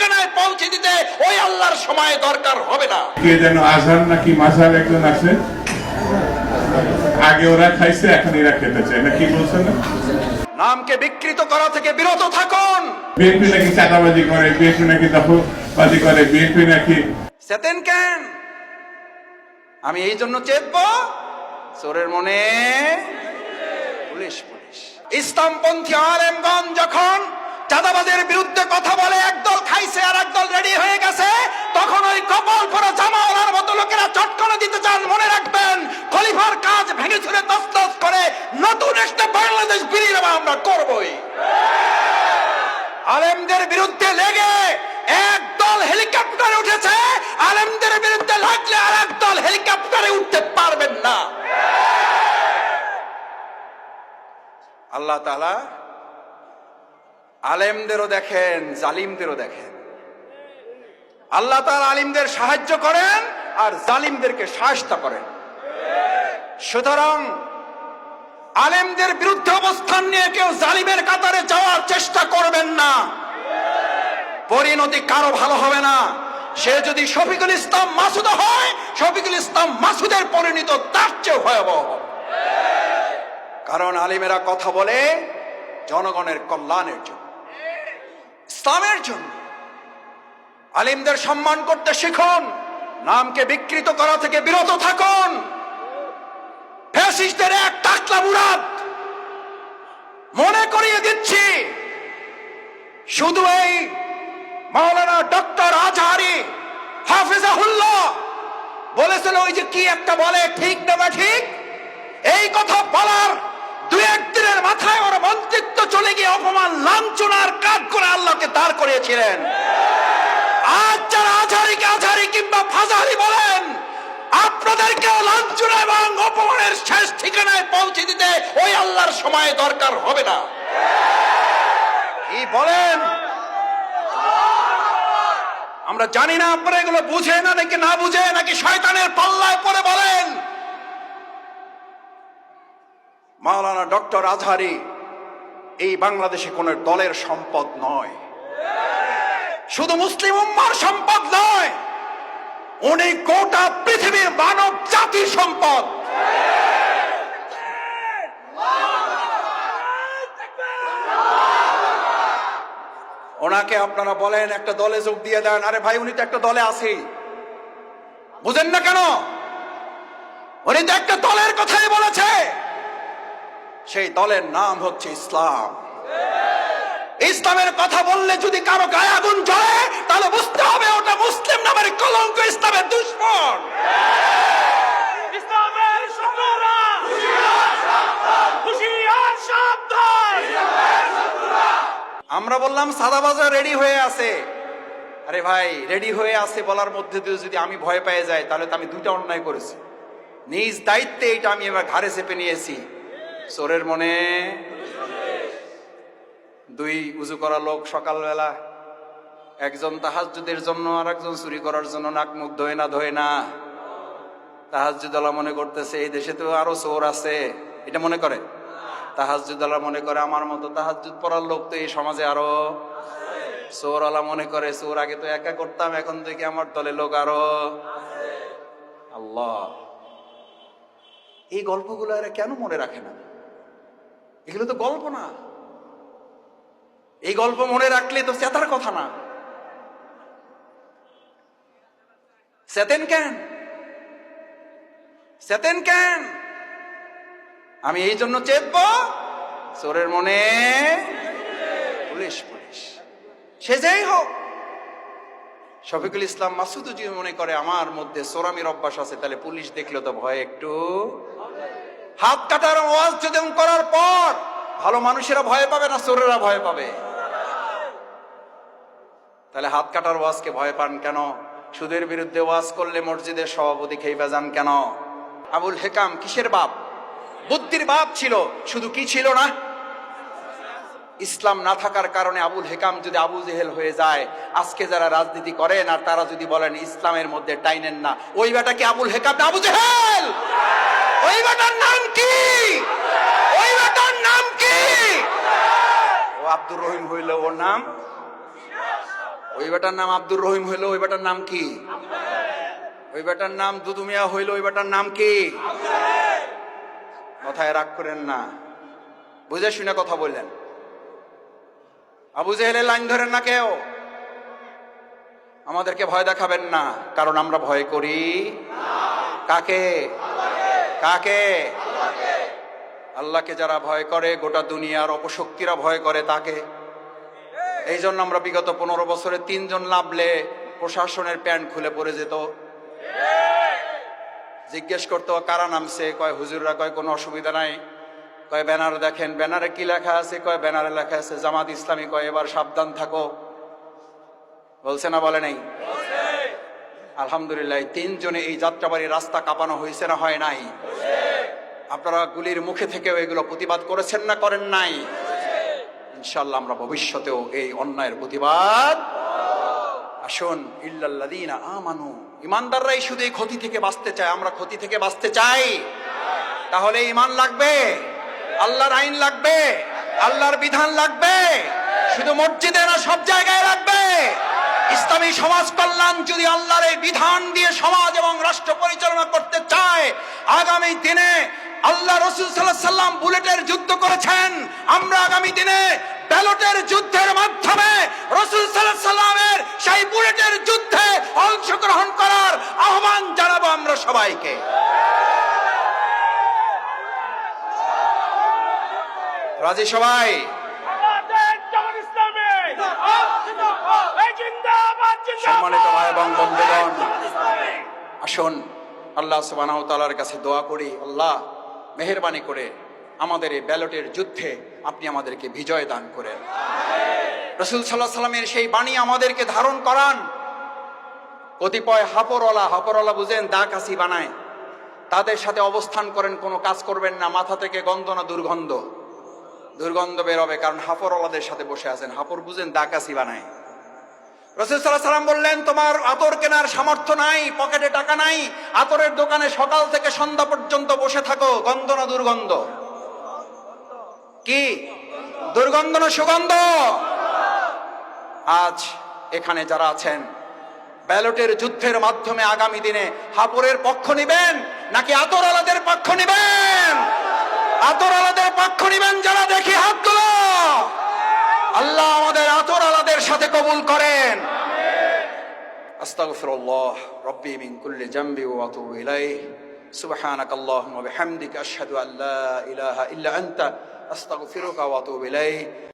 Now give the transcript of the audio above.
ঠিকানায় পৌঁছে দিতে ওই আল্লাহর সময় দরকার হবে না। কে যেন আজহার নাকি মাঝার একজন আছে? আগে ওরা খাইছে এখন এরা খেতে চায়। না কি বলছেন? না নামকে বিকৃত করা থেকে বিরত থাকুন। বিএনপি নাকি চাঁদাবাজি করে বিএনপি নাকি দখলবাজি করে বিএনপি নাকি সেতেন কেন? আমি এই জন্য চেতব চোরের মনে পুলিশ পুলিশ। ইসলামপন্থী আলেমগঞ্জ যখন চাঁদাবাজের বিরুদ্ধে কথা বলে একদল খাইছে আর একদল রেডি হয়ে গেছে, তখন ওই কপাল পরা জামাওয়ালার মতো লোকেরা চটকনে দিতে চান, মনে রাখবেন, খলিফার কাজ ভেঙে ছুড়ে তস্তস করে নতুন একটা বাংলাদেশ বিরিয়ে আমরা করবই। আলেমদের বিরুদ্ধে লেগে এক দল হেলিকপ্টারে উঠেছে, আলেমদের বিরুদ্ধে লাগলে আর এক দল হেলিকপ্টারে উঠতে পারবেন না। আল্লাহ তালা আলেমদেরও দেখেন, জালিমদেরও দেখেন। আল্লাহ তালা আলিমদের সাহায্য করেন আর জালিমদেরকে সাহায্য করেন। সুতরাং আলেমদের বিরুদ্ধে অবস্থান নিয়ে কেউ জালিমের কাতারে যাওয়ার চেষ্টা করবেন না। পরিণতি কারও ভালো হবে না। সে যদি শফিকুল ইসলাম মাসুদ হয়, শফিকুল ইসলাম মাসুদের পরিণত তার চেয়ে ভয়াবহ কারণ আলিমেরা কথা বলে জনগণের কল্যাণের জন্য। ইসলামের জন্য। আলিমদের সম্মান করতে শিখুন, নামকে বিকৃত করা থেকে বিরত থাকুন। ফ্যাসিস্টদের এক টাকলা মুরাদ। মনে করিয়ে দিচ্ছি, শুধু এই মাওলানা ডক্টর আজহারি হাফিজাহুল্লাহ বলেছিল, ওই যে কি একটা বলে, ঠিক না ঠিক? এই কথা বলার দু একদিনের মাথায় ওর মন্ত্রিত্ব চলে গিয়ে অপমান লাঞ্ছনার কাজ করে আল্লাহকে দাঁড় করিয়েছিলেন আজ যারা আজহারিকে আজহারি কিংবা ফাজাহারি বলেন, আপনাদেরকেও লাঞ্ছনা এবং অপমানের শেষ ঠিকানায় পৌঁছে দিতে ওই আল্লাহর সময় দরকার হবে না। কি বলেন? আমরা জানি না আপনারা এগুলো বুঝে না নাকি না বুঝে, নাকি শয়তানের পাল্লায় পরে বলেন। মাওলানা ডক্টর আজহারি, এই বাংলাদেশে কোন দলের সম্পদ নয়। শুধু মুসলিম উম্মার সম্পদ নয়, উনি গোটা পৃথিবীর মানব জাতির সম্পদ। ওনাকে আপনারা বলেন, একটা দলে যোগ দিয়ে দেন। আরে ভাই, উনি তো একটা দলে আছেই। বুঝেন না কেন? উনি তো একটা দলের কথাই বলেছে। সেই দলের নাম হচ্ছে ইসলাম। ইসলামের কথা বললে যদি কারও গায়ে আগুন জ্বলে তাহলে বুঝতে হবে ওটা মুসলিম নামের কলঙ্ক ইসলামের দুশ্মন। আমরা বললাম সাদাবাজার রেডি হয়ে আছে। আরে ভাই রেডি হয়ে আছে বলার মধ্যে দিয়ে যদি আমি ভয় পেয়ে যাই তাহলে তো আমি দুইটা অন্যায় করেছি। নিজ দায়িত্বে এটা আমি এবার ঘাড়ে চেপে নিয়েছি। চোরের মনে দুই উজু করা লোক সকালবেলা, একজন তাহাজুদের জন্য আর একজন চুরি করার জন্য নাক মুখ ধোয় না ধোয় না। তাহাজুদলা মনে করতেছে, এই দেশে তো আরও চোর আছে। এটা মনে করে? তাহাজুদলা মনে করে, আমার মতো তাহাজুদ পড়ার লোক তো এই সমাজে আরও চোরওয়ালা মনে করে, চোর আগে তো একা করতাম, এখন থেকে আমার দলে লোক আরও? আল্লাহ। এই গল্পগুলো এরা কেন মনে রাখে না? এগুলো তো গল্প না। এই গল্প মনে রাখলে তো চেতার কথা না। চেতেন কেন? চেতেন কেন? আমি এই জন্য চেতব, চোরের মনে পুলিশ পুলিশ। সে যেই হোক, শফিকুল ইসলাম মাসুদ যদি মনে করে, আমার মধ্যে সোরামির অভ্যাস আছে, তাহলে পুলিশ দেখলে তো ভয় একটু। হাত কাটার আওয়াজ যদি করার পর, ভালো মানুষেরা ভয় পাবে না চোরেরা ভয় পাবে? তাহলে হাত কাটার ওয়াজকে ভয় পান কেন? সুদের বিরুদ্ধে ওয়াজ করলে মসজিদের সভাপতি খেইবা যান কেন? আবুল হেকাম, কিসের বাপ? বুদ্ধির বাপ ছিল, শুধু কি ছিল না? ইসলাম না থাকার কারণে আবুল হেকাম যদি আবু জেহেল হয়ে যায়, আজকে যারা রাজনীতি করেন আর তারা যদি বলেন ইসলামের মধ্যে টাইনেন না, ওই বেটা কি আবুল হেকাম আবু জেহেল! ওই বেটার নাম কি? ওই বেটার নাম কি? ও আব্দুর রহিম হইল ওর নাম ওই বেটার নাম আব্দুর রহিম হইল, ওই বেটার নাম কি? ওই বেটার নাম দুদুমিয়া হইল, ওই বেটার নাম কি? কথায় রাগ করেন না। বুঝে শুনে কথা বললেন আবু জেহেলের লাইন ধরেন না কেউ? আমাদেরকে ভয় দেখাবেন না, কারণ আমরা ভয় করি। কাকে? কাকে? আল্লাহকে যারা ভয় করে, গোটা দুনিয়ার অপশক্তিরা ভয় করে তাকে। এই জন্য আমরা বিগত পনেরো বছরে তিনজন লাভলে প্রশাসনের প্যান্ট খুলে পড়ে যেত। জিজ্ঞেস করতো, কারা নামছে? কয়, হুজুররা কয়, কোনো অসুবিধা নাই। কয়, ব্যানার দেখেন, ব্যানারে কি লেখা আছে? কয়, ব্যানারে লেখা আছে, জামাত ইসলামী, কয়, এবার সাবধান থাকো। বলছে না, বলে নাই? আলহামদুলিল্লাহ, তিনজনে এই যাত্রাবাড়ি রাস্তা কাঁপানো হয়েছে না হয় নাই? আপনারা গুলির মুখে থেকেও এগুলো প্রতিবাদ করেছেন না করেন নাই? ইনশাল্লাহ আমরা ভবিষ্যতেও এই অন্যায়ের প্রতিবাদ আসুন, ইল্লাল্লাযীনা আমানু। ইমানদাররাই শুধু এই ক্ষতি থেকে বাঁচতে চায়, আমরা ক্ষতি থেকে বাঁচতে চাই। তাহলে ইমান লাগবে? আল্লাহর আইন লাগবে? আল্লাহর বিধান লাগবে? শুধু মসজিদে না, সব জায়গায় লাগবে? ইসলামী সমাজ কল্যাণ যদি আল্লাহর এই বিধান দিয়ে সমাজ এবং রাষ্ট্র পরিচালনা করতে চায়, আগামী দিনে আল্লাহ রসুল সাল্লাহ সাল্লাম বুলেটের যুদ্ধ করেছেন। আমরা আগামী দিনে ব্যালটের যুদ্ধের মাধ্যমে রসুল সাল্লাহ সাল্লামের সেই যুদ্ধে অংশগ্রহণ করার আহ্বান জানাব আমরা সবাইকে। রাজি সবাই? সম্মানিত ভাই এবং বন্ধুগণ। আসুন, আল্লাহ কাছে দোয়া করি। আল্লাহ, মেহরবানি করে আমাদের এই ব্যালটের যুদ্ধে আপনি আমাদেরকে বিজয় দান করেন। রসুল সাল্লাহ সাল্লামের সেই বাণী আমাদেরকে ধারণ করান। কতিপয় হাপরওয়ালা হাপরওয়ালা বুঝেন দা কাশি বানায়। তাদের সাথে অবস্থান করেন, কোনো কাজ করবেন না, মাথা থেকে গন্ধ না দুর্গন্ধ। দুর্গন্ধ বেরোবে কারণ হাপরওয়ালাদের সাথে বসে আছেন। হাপর বুঝেন দা কাশি বানায়। রসুল সাল্লাহ সাল্লাম বললেন, তোমার আতর কেনার সামর্থ্য নাই, পকেটে টাকা নাই, আতরের দোকানে সকাল থেকে সন্ধ্যা পর্যন্ত বসে থাকো, গন্ধ না দুর্গন্ধ। কি? দুর্গন্ধ না সুগন্ধ? আজ এখানে যারা আছেন ব্যালটের যুদ্ধের মাধ্যমে আগামী দিনে হাপুরের পক্ষ নিবেন নাকি আতর আলাদের পক্ষ নিবেন? আতর আলাদের পক্ষ নিবেন, যারা দেখি হাত আল্লাহ আমাদের আতর আলাদের সাথে কবুল করেন। আস্তাগফিরুল্লাহ, রব্বি মিন কুল্লি জামবি ওয়া আতুবু ইলাইহি। সুবহানাক আল্লাহুম্মা বিহামদিকা, আশহাদু আল্লা ইলাহা ইল্লা আনতা, আস্তাগফিরুকা ওয়া আতুবু ইলাইহি।